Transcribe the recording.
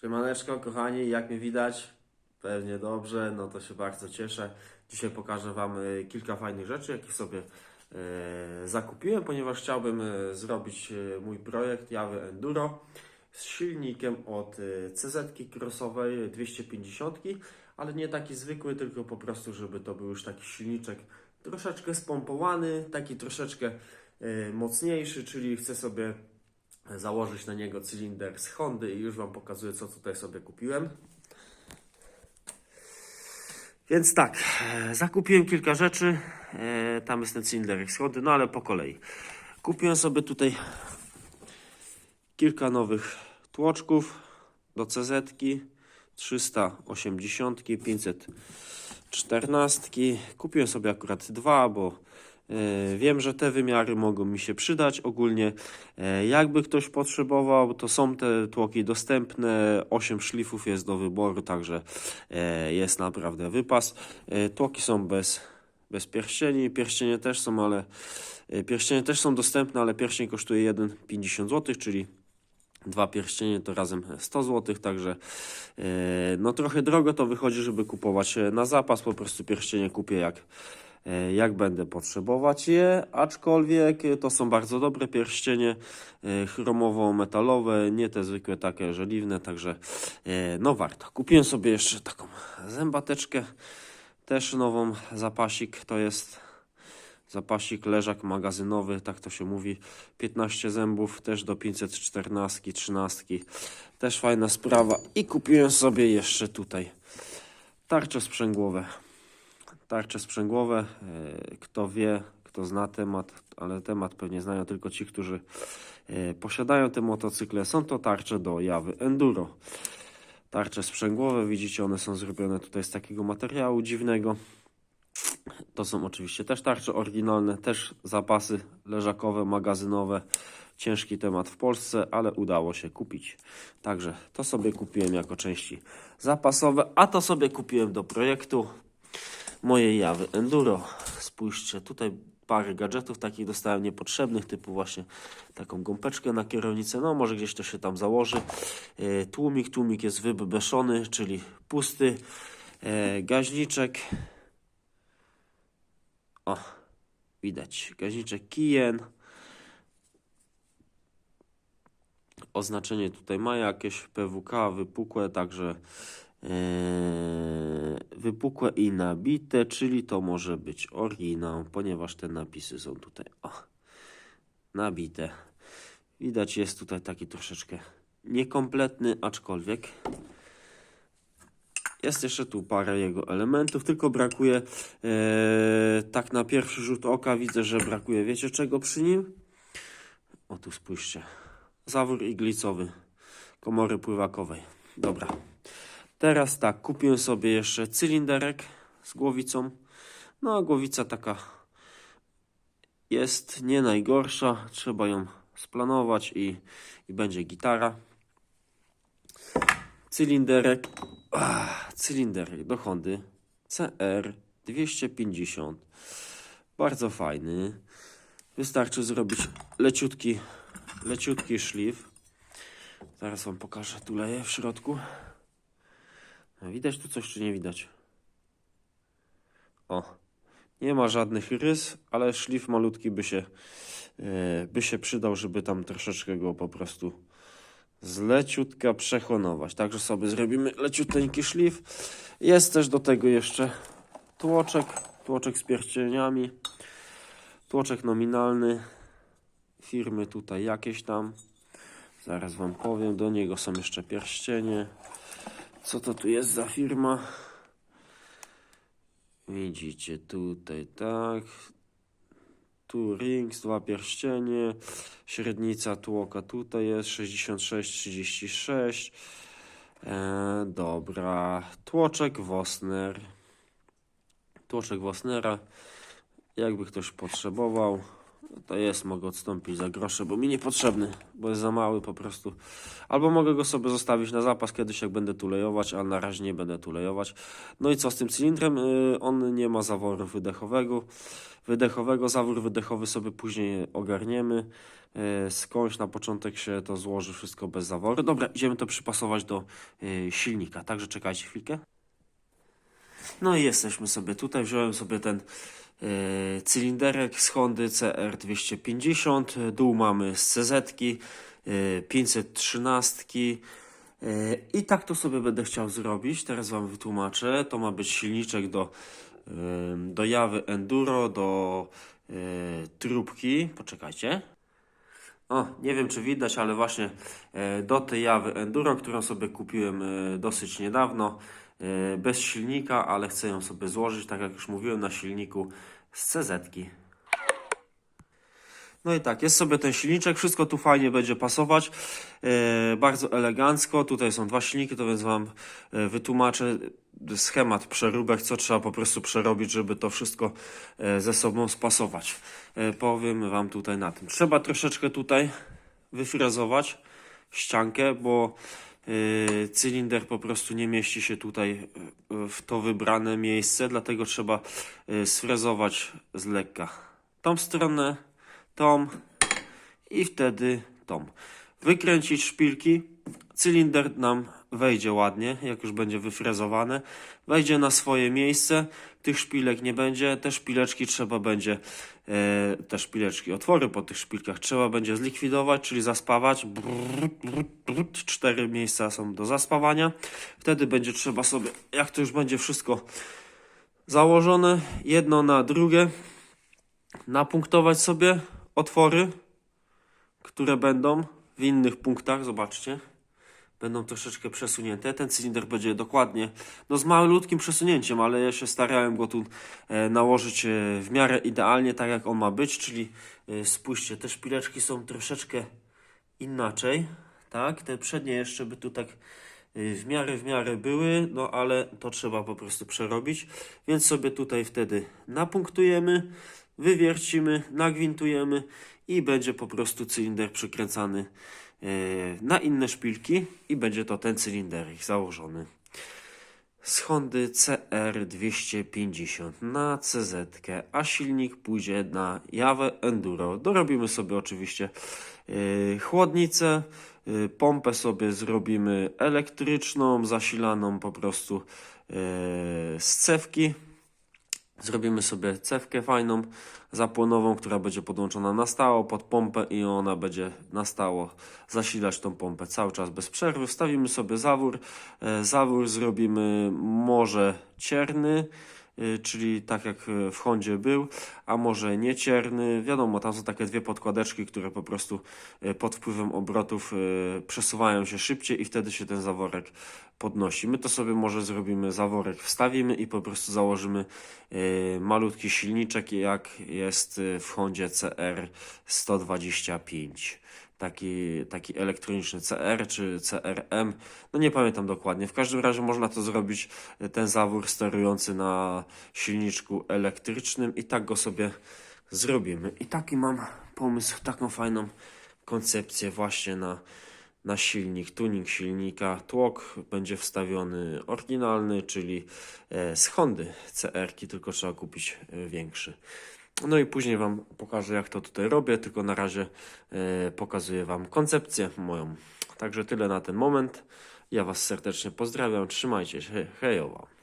Siemaneczko, kochani, jak mnie widać? Pewnie dobrze, no to się bardzo cieszę. Dzisiaj pokażę Wam e, kilka fajnych rzeczy, jakie sobie e, zakupiłem, ponieważ chciałbym e, zrobić mój projekt Jawy Enduro z silnikiem od CZ crossowej 250, ale nie taki zwykły, tylko po prostu, żeby to był już taki silniczek troszeczkę spompowany, taki troszeczkę mocniejszy, czyli chcę sobie założyć na niego cylinder z Hondy i już Wam pokazuję, co tutaj sobie kupiłem. Więc tak, e, zakupiłem kilka rzeczy. E, Tam jest ten cylinder z Hondy, no ale po kolei. Kupiłem sobie tutaj kilka nowych tłoczków do CZ, 380, 514. Kupiłem sobie akurat dwa, bo wiem, że te wymiary mogą mi się przydać. Ogólnie, e, jakby ktoś potrzebował, to są te tłoki dostępne. 8 szlifów jest do wyboru, także e, jest naprawdę wypas. E, Tłoki są bez, bez pierścieni. Pierścienie też są, ale e, pierścienie też są dostępne, ale pierścień kosztuje 1,50 zł, czyli dwa pierścienie to razem 100 zł, także e, no trochę drogo to wychodzi, żeby kupować e, na zapas, po prostu pierścienie kupię jak, e, jak będę potrzebować je, aczkolwiek e, to są bardzo dobre pierścienie e, chromowo-metalowe, nie te zwykłe takie żeliwne, także e, no warto. Kupiłem sobie jeszcze taką zębateczkę, też nową zapasik, to jest Zapasik, leżak magazynowy, tak to się mówi. 15 zębów, też do 514, 13. Też fajna sprawa. I kupiłem sobie jeszcze tutaj tarcze sprzęgłowe. Tarcze sprzęgłowe. e, Kto wie, kto zna temat, ale temat pewnie znają tylko ci, którzy e, posiadają te motocykle. Są to tarcze do jawy enduro. Tarcze sprzęgłowe, widzicie, one są zrobione tutaj z takiego materiału dziwnego. To są oczywiście też tarcze oryginalne, też zapasy leżakowe, magazynowe. Ciężki temat w Polsce, ale udało się kupić. Także to sobie kupiłem jako części zapasowe, a to sobie kupiłem do projektu mojej jawy Enduro. Spójrzcie, tutaj parę gadżetów takich dostałem niepotrzebnych, typu właśnie taką gąbeczkę na kierownicę. No, może gdzieś to się tam założy. E, Tłumik, tłumik jest wybeszony, czyli pusty. E, Gaźniczek, o, widać. Gaźniczek kijen. Oznaczenie tutaj ma jakieś PWK wypukłe, także wypukłe i nabite, czyli to może być oryginał, ponieważ te napisy są tutaj o, nabite. Widać jest tutaj taki troszeczkę niekompletny, aczkolwiek jest jeszcze tu parę jego elementów, tylko brakuje, e, tak na pierwszy rzut oka widzę, że brakuje, wiecie czego przy nim? O tu spójrzcie, zawór iglicowy komory pływakowej. Dobra, teraz tak, kupiłem sobie jeszcze cylinderek z głowicą. No a głowica taka jest nie najgorsza, trzeba ją splanować i, i będzie gitara. Cylinderek Ach, cylinderek do Hondy CR 250. Bardzo fajny. Wystarczy zrobić leciutki, leciutki szlif. Zaraz Wam pokażę, tu leję w środku. Widać tu coś, czy nie widać? O, nie ma żadnych rys, ale szlif malutki by się, e, by się przydał, żeby tam troszeczkę go po prostu z leciutka przechonować. Także sobie zrobimy leciuteńki szlif. Jest też do tego jeszcze tłoczek, tłoczek z pierścieniami, tłoczek nominalny firmy tutaj jakieś tam. Zaraz Wam powiem, do niego są jeszcze pierścienie. Co to tu jest za firma? Widzicie tutaj, tak. Tu rings, dwa pierścienie, średnica tłoka tutaj jest 66, 36. E, dobra, tłoczek Wosner. Tłoczek Wosnera, jakby ktoś potrzebował, To jest, mogę odstąpić za grosze, bo mi niepotrzebny, bo jest za mały po prostu. Albo mogę go sobie zostawić na zapas kiedyś, jak będę tu lejować, ale na razie nie będę tu lejować. No i co z tym cylindrem? Y, On nie ma zaworu wydechowego. Wydechowego, zawór wydechowy sobie później ogarniemy. Y, Skądś na początek się to złoży wszystko bez zaworu. Dobra, idziemy to przypasować do y, silnika, także czekajcie chwilkę. No i jesteśmy sobie tutaj. Wziąłem sobie ten cylinderek z Hondy CR250. Dół mamy z CZ, e, 513. E, I tak to sobie będę chciał zrobić. Teraz Wam wytłumaczę. To ma być silniczek do, e, do Jawy Enduro, do e, trubki. Poczekajcie. O, nie wiem czy widać, ale właśnie e, do tej Jawy Enduro, którą sobie kupiłem e, dosyć niedawno, e, bez silnika, ale chcę ją sobie złożyć, tak jak już mówiłem, na silniku z CZ. -ki. No i tak, jest sobie ten silniczek, wszystko tu fajnie będzie pasować, e, bardzo elegancko. Tutaj są dwa silniki, to więc Wam e, wytłumaczę schemat przeróbek, co trzeba po prostu przerobić, żeby to wszystko e, ze sobą spasować. E, powiem Wam tutaj na tym. Trzeba troszeczkę tutaj wyfrezować ściankę, bo e, cylinder po prostu nie mieści się tutaj e, w to wybrane miejsce, dlatego trzeba e, sfrezować z lekka tą stronę, tą i wtedy tą. Wykręcić szpilki, cylinder nam wejdzie ładnie, jak już będzie wyfrezowane, wejdzie na swoje miejsce, tych szpilek nie będzie, te szpileczki trzeba będzie, e, te szpileczki, otwory po tych szpilkach trzeba będzie zlikwidować, czyli zaspawać, cztery miejsca są do zaspawania, wtedy będzie trzeba sobie, jak to już będzie wszystko założone, jedno na drugie, napunktować sobie otwory, które będą w innych punktach, zobaczcie, będą troszeczkę przesunięte. Ten cylinder będzie dokładnie, no z malutkim przesunięciem, ale ja się starałem go tu e, nałożyć e, w miarę idealnie, tak jak on ma być, czyli e, spójrzcie, te szpileczki są troszeczkę inaczej, tak, te przednie jeszcze by tu tak w miarę, w miarę były, no ale to trzeba po prostu przerobić, więc sobie tutaj wtedy napunktujemy, wywiercimy, nagwintujemy i będzie po prostu cylinder przykręcany e, na inne szpilki i będzie to ten cylinderek założony z Hondy CR250 na CZ, a silnik pójdzie na Jawę Enduro. Dorobimy sobie oczywiście yy, chłodnicę, yy, pompę sobie zrobimy elektryczną, zasilaną po prostu z cewki. Zrobimy sobie cewkę fajną, zapłonową, która będzie podłączona na stało pod pompę i ona będzie na stało zasilać tą pompę cały czas bez przerwy. Wstawimy sobie zawór. E, Zawór zrobimy może cierny, czyli tak jak e, w Hondzie był, a może niecierny. Wiadomo, tam są takie dwie podkładeczki, które po prostu e, pod wpływem obrotów przesuwają się szybciej i wtedy się ten zaworek podnosi. My to sobie może zrobimy zaworek, wstawimy i po prostu założymy malutki silniczek, jak jest w Hondzie CR 125 taki, taki elektroniczny CR czy CRM, no nie pamiętam dokładnie. W każdym razie można to zrobić, e, ten zawór sterujący na silniczku elektrycznym i tak go sobie zrobimy. I taki mam pomysł, taką fajną koncepcję właśnie na, na silnik, tuning silnika. Tłok będzie wstawiony oryginalny, czyli e, z Hondy CR-ki, tylko trzeba kupić e, większy. No i później Wam pokażę, jak to tutaj robię, tylko na razie e, pokazuję Wam koncepcję moją. Także tyle na ten moment. Ja Was serdecznie pozdrawiam, trzymajcie się, hejowa.